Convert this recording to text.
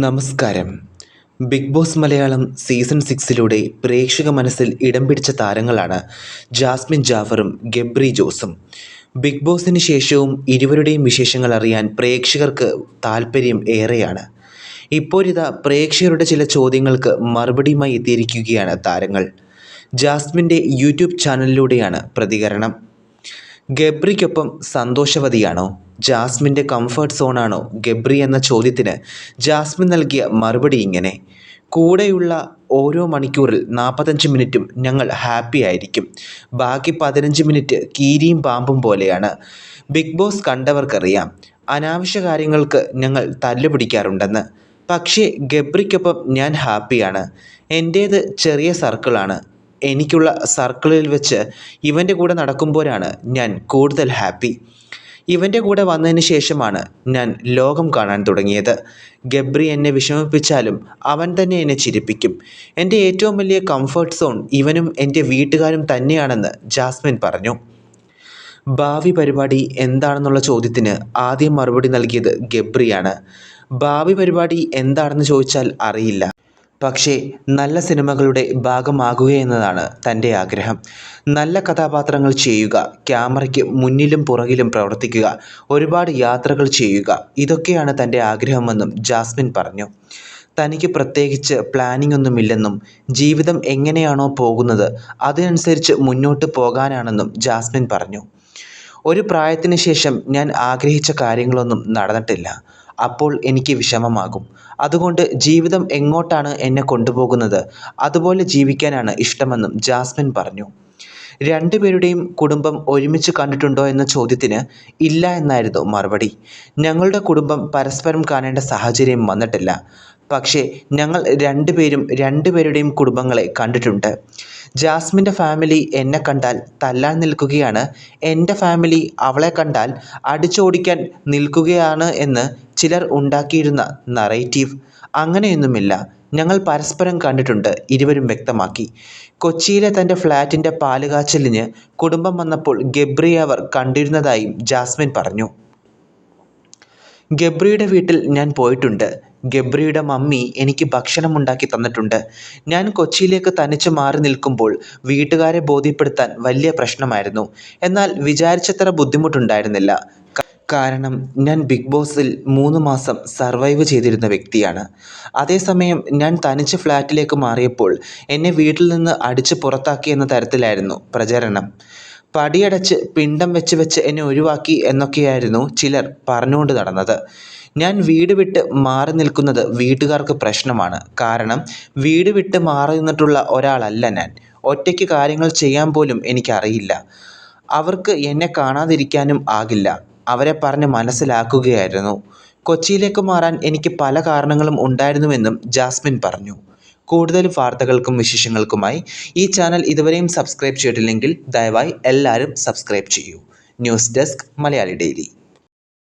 നമസ്കാരം. Big Boss Malayalam season സിക്സിലൂടെ പ്രേക്ഷക മനസ്സിൽ ഇടം പിടിച്ച താരങ്ങളാണ് ജാസ്മിൻ ജാഫറും ഗബ്രി ജോസും. ബിഗ് ബോസിന് ശേഷവും ഇരുവരുടെയും വിശേഷങ്ങൾ അറിയാൻ പ്രേക്ഷകർക്ക് താല്പര്യം ഏറെയാണ്. ഇപ്പോഴിതാ പ്രേക്ഷകരുടെ ചില ചോദ്യങ്ങൾക്ക് മറുപടിയുമായി എത്തിയിരിക്കുകയാണ് താരങ്ങൾ. ജാസ്മിന്റെ യൂട്യൂബ് ചാനലിലൂടെയാണ് പ്രതികരണം. ഗബ്രിക്കൊപ്പം സന്തോഷവതിയാണോ? ജാസ്മിന്റെ കംഫർട്ട് സോണാണോ ഗബ്രി എന്ന ചോദ്യത്തിന് ജാസ്മിൻ നൽകിയ മറുപടി ഇങ്ങനെ. കൂടെയുള്ള ഓരോ മണിക്കൂറിൽ നാൽപ്പത്തഞ്ച് മിനിറ്റും ഞങ്ങൾ ഹാപ്പി ആയിരിക്കും. ബാക്കി പതിനഞ്ച് മിനിറ്റ് കീരിയും പാമ്പും പോലെയാണ്. ബിഗ് ബോസ് കണ്ടവർക്കറിയാം അനാവശ്യ കാര്യങ്ങൾക്ക് ഞങ്ങൾ തല്ലുപിടിക്കാറുണ്ടെന്ന്. പക്ഷേ ഗബ്രിക്കൊപ്പം ഞാൻ ഹാപ്പിയാണ്. എന്റേത് ചെറിയ സർക്കിളാണ് എനിക്കുള്ള സർക്കിളിൽ വെച്ച് ഇവന്റെ കൂടെ നടക്കുമ്പോഴാണ് ഞാൻ കൂടുതൽ ഹാപ്പി. ഇവന്റെ കൂടെ വന്നതിന് ശേഷമാണ് ഞാൻ ലോകം കാണാൻ തുടങ്ങിയത്. ഗബ്രി എന്നെ വിഷമിപ്പിച്ചാലും അവൻ തന്നെ എന്നെ ചിരിപ്പിക്കും. എന്റെ ഏറ്റവും വലിയ കംഫർട്ട് സോൺ ഇവനും എന്റെ വീട്ടുകാരും തന്നെയാണെന്ന് ജാസ്മിൻ പറഞ്ഞു. ഭാവി പരിപാടി എന്താണെന്നുള്ള ചോദ്യത്തിന് ആദ്യം മറുപടി നൽകിയത് ഗബ്രിയാണ്. ഭാവി പരിപാടി എന്താണെന്ന് ചോദിച്ചാൽ അറിയില്ല. പക്ഷേ നല്ല സിനിമകളുടെ ഭാഗമാകുകയെന്നതാണ് തന്റെ ആഗ്രഹം. നല്ല കഥാപാത്രങ്ങൾ ചെയ്യുക ക്യാമറയ്ക്ക് മുന്നിലും പുറകിലും പ്രവർത്തിക്കുക ഒരുപാട് യാത്രകൾ ചെയ്യുക ഇതൊക്കെയാണ് തന്റെ ആഗ്രഹമെന്നും ജാസ്മിൻ പറഞ്ഞു. തനിക്ക് പ്രത്യേകിച്ച് പ്ലാനിംഗ് ഒന്നുമില്ലെന്നും ജീവിതം എങ്ങനെയാണോ പോകുന്നത് അതിനനുസരിച്ച് മുന്നോട്ട് പോകാനാണെന്നും ജാസ്മിൻ പറഞ്ഞു. ഒരു പ്രായത്തിന് ശേഷം ഞാൻ ആഗ്രഹിച്ച കാര്യങ്ങളൊന്നും നടന്നിട്ടില്ല. അപ്പോൾ എനിക്ക് വിഷമമാകും. അതുകൊണ്ട് ജീവിതം എങ്ങോട്ടാണ് എന്നെ കൊണ്ടുപോകുന്നത്? അതുപോലെ ജീവിക്കാനാണ് ഇഷ്ടമെന്നും ജാസ്മിൻ പറഞ്ഞു. രണ്ടുപേരുടെയും കുടുംബം ഒരുമിച്ച് കണ്ടിട്ടുണ്ടോ എന്ന ചോദ്യത്തിന് ഇല്ല എന്നായിരുന്നു മറുപടി. ഞങ്ങളുടെ കുടുംബം പരസ്പരം കാണേണ്ട സാഹചര്യം വന്നിട്ടില്ല. പക്ഷേ ഞങ്ങൾ രണ്ടുപേരും രണ്ടുപേരുടെയും കുടുംബങ്ങളെ കണ്ടിട്ടുണ്ട്. ജാസ്മിന്റെ ഫാമിലി എന്നെ കണ്ടാൽ തല്ലാൻ നിൽക്കുകയാണ്. എന്റെ ഫാമിലി അവളെ കണ്ടാൽ അടിച്ചോടിക്കാൻ നിൽക്കുകയാണ് എന്ന് ചിലർ ഉണ്ടാക്കിയിരുന്ന നറേറ്റീവ്. അങ്ങനെയൊന്നുമില്ല. ഞങ്ങൾ പരസ്പരം കണ്ടിട്ടുണ്ട്. ഇരുവരും വ്യക്തമാക്കി. കൊച്ചിയിലെ തന്റെ ഫ്ലാറ്റിന്റെ പാലുകാച്ചലിന് കുടുംബം വന്നപ്പോൾ ഗബ്രി അവർ കണ്ടിരുന്നതായും ജാസ്മിൻ പറഞ്ഞു. ഗബ്രിയുടെ വീട്ടിൽ ഞാൻ പോയിട്ടുണ്ട്. ഗബ്രിയുടെ മമ്മി എനിക്ക് ഭക്ഷണം ഉണ്ടാക്കി തന്നിട്ടുണ്ട്. ഞാൻ കൊച്ചിയിലേക്ക് തനിച്ച് മാറി നിൽക്കുമ്പോൾ വീട്ടുകാരെ ബോധ്യപ്പെടുത്താൻ വലിയ പ്രശ്നമായിരുന്നു. എന്നാൽ വിചാരിച്ചത്ര ബുദ്ധിമുട്ടുണ്ടായിരുന്നില്ല. കാരണം ഞാൻ ബിഗ് ബോസിൽ മൂന്ന് മാസം സർവൈവ് ചെയ്തിരുന്ന വ്യക്തിയാണ്. അതേസമയം ഞാൻ തനിച്ച് ഫ്ലാറ്റിലേക്ക് മാറിയപ്പോൾ എന്നെ വീട്ടിൽ നിന്ന് അടിച്ച് പുറത്താക്കി എന്ന തരത്തിലായിരുന്നു പ്രചരണം. പടിയടച്ച് പിണ്ടം വെച്ച് വെച്ച് എന്നെ ഒഴിവാക്കി എന്നൊക്കെയായിരുന്നു ചിലർ പറഞ്ഞുകൊണ്ട് നടന്നത്. ഞാൻ വീട് വിട്ട് മാറി നിൽക്കുന്നത് വീട്ടുകാർക്ക് പ്രശ്നമാണ്. കാരണം വീട് വിട്ട് മാറി നിന്നിട്ടുള്ള ഒരാളല്ല ഞാൻ. ഒറ്റയ്ക്ക് കാര്യങ്ങൾ ചെയ്യാൻ പോലും എനിക്കറിയില്ല. അവർക്ക് എന്നെ കാണാതിരിക്കാനും ആകില്ല. അവരെ പറഞ്ഞ് മനസ്സിലാക്കുകയായിരുന്നു. കൊച്ചിയിലേക്ക് മാറാൻ എനിക്ക് പല കാരണങ്ങളും ഉണ്ടായിരുന്നുവെന്നും ജാസ്മിൻ പറഞ്ഞു. കൂടുതൽ വാർത്തകൾക്കും വിശേഷങ്ങൾക്കുമായി ഈ ചാനൽ ഇതുവരെയും സബ്സ്ക്രൈബ് ചെയ്തിട്ടില്ലെങ്കിൽ ദയവായി എല്ലാവരും സബ്സ്ക്രൈബ് ചെയ്യൂ. News desk Malayali daily.